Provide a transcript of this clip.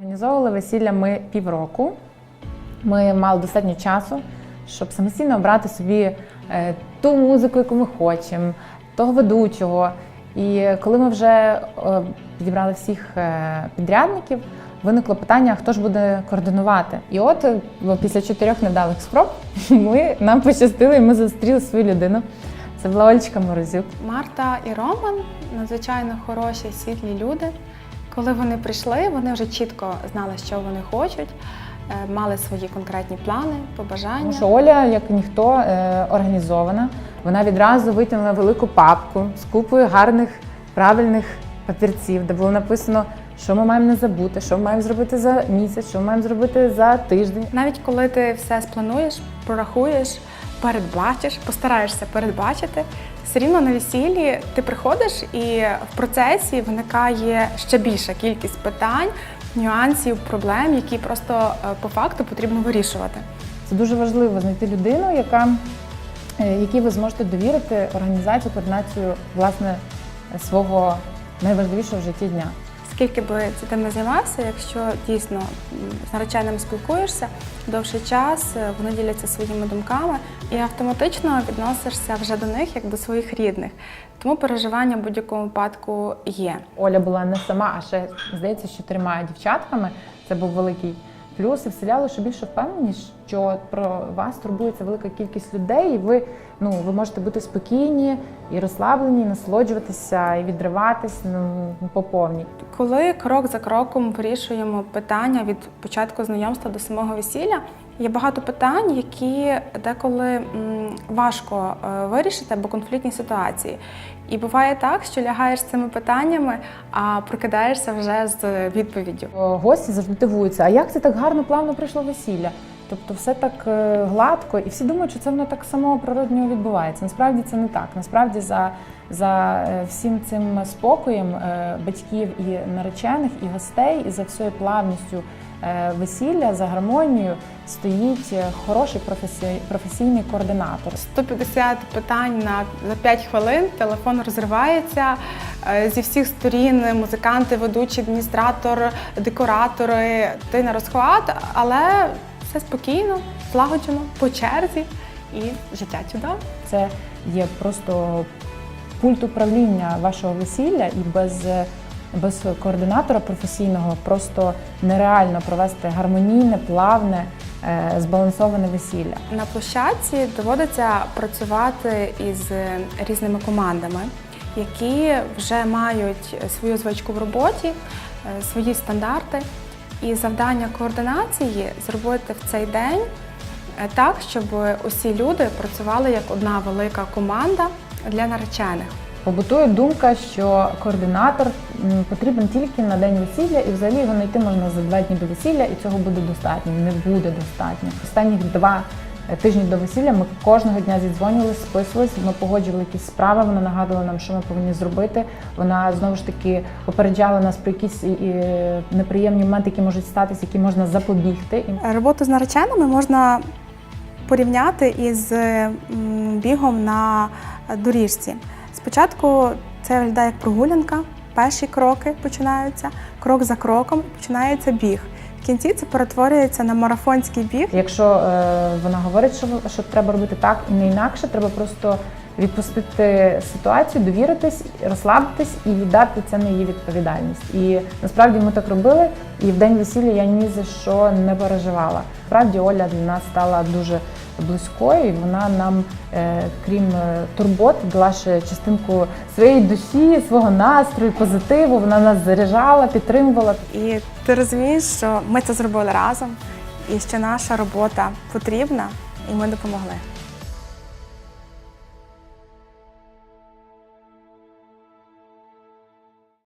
Організовували весілля ми півроку. Ми мали достатньо часу, щоб самостійно обрати собі е, ту музику, яку ми хочемо, того ведучого. І коли ми вже е, підібрали всіх е, підрядників, виникло питання, хто ж буде координувати. І от після чотирьох невдалих спроб ми нам пощастило, і ми зустріли свою людину. Це була Олечка Морозюк. Марта і Роман надзвичайно хороші, світлі люди. Коли вони прийшли, вони вже чітко знали, що вони хочуть, е, мали свої конкретні плани, Тому побажання. що Оля, як ніхто, е, організована. Вона відразу витягнула велику папку з купою гарних, правильних папірців, де було написано, що ми маємо не забути, що ми маємо зробити за місяць, що ми маємо зробити за тиждень. Навіть коли ти все сплануєш, прорахуєш, передбачиш, постараєшся передбачити, все рівно на весіллі ти приходиш і в процесі виникає ще більша кількість питань, нюансів, проблем, які просто е, по факту потрібно вирішувати. Це дуже важливо знайти людину, яка, е, якій ви зможете довірити організацію, координацію власне свого найважливішого в житті дня. Скільки би ти тим не займався, якщо дійсно з нареченими спілкуєшся довший час, е, вони діляться своїми думками і автоматично відносишся вже до них як до своїх рідних. Тому переживання в будь-якому випадку є. Оля була не сама, а ще здається, з чотирма дівчатками. Це був великий плюс і вселяло ще більше впевненість, що про вас турбується велика кількість людей, і ви ну ви можете бути спокійні і розслаблені, і насолоджуватися і відриватись ну по повній. Коли крок за кроком вирішуємо питання від початку знайомства до самого весілля, є багато питань, які деколи важко е, вирішити або конфліктні ситуації. І буває так, що лягаєш з цими питаннями, а прокидаєшся вже з відповіддю. Гості завжди дивуються, а як це так гарно, плавно пройшло весілля? Тобто все так е, гладко, і всі думають, що це воно так само природньо відбувається. Насправді це не так. Насправді за, за е, всім цим спокоєм е, батьків і наречених, і гостей, і за всією плавністю весілля, за гармонією стоїть хороший професі- професійний координатор. 150 питань на за 5 хвилин, телефон розривається. Зі всіх сторін музиканти, ведучі, адміністратор, декоратори, ти на розхват, але все спокійно, злагоджено, по черзі і життя чудове. Це є просто пульт управління вашого весілля, і без, без координатора професійного просто нереально провести гармонійне, плавне, е, збалансоване весілля. На площадці доводиться працювати із різними командами, які вже мають свою звичку в роботі, е, свої стандарти. І завдання координації зробити в цей день е, так, щоб усі люди працювали як одна велика команда для наречених. Побутує думка, що координатор потрібен тільки на день весілля, і взагалі його знайти можна за два дні до весілля, і цього буде достатньо. Не буде достатньо. Останніх два тижні до весілля ми кожного дня зідзвонювали, списувались, ми погоджували якісь справи. Вона нагадувала нам, що ми повинні зробити. Вона знову ж таки попереджала нас про якісь неприємні моменти, які можуть статися, які можна запобігти. Роботу з нареченими можна порівняти із бігом на доріжці. Спочатку це виглядає як прогулянка, перші кроки починаються, крок за кроком починається біг. Кінці це перетворюється на марафонський біг. Якщо е, вона говорить, що, що треба робити так і не інакше, треба просто відпустити ситуацію, довіритись, розслабитись і віддати це на її відповідальність. І насправді ми так робили, і в день весілля я ні за що не переживала. Справді Оля для нас стала дуже близькою, і вона нам, е, крім е, турбот, дала ще частинку своєї душі, свого настрою, позитиву. Вона нас заряджала, підтримувала. І ти розумієш, що ми це зробили разом, і що наша робота потрібна, і ми допомогли.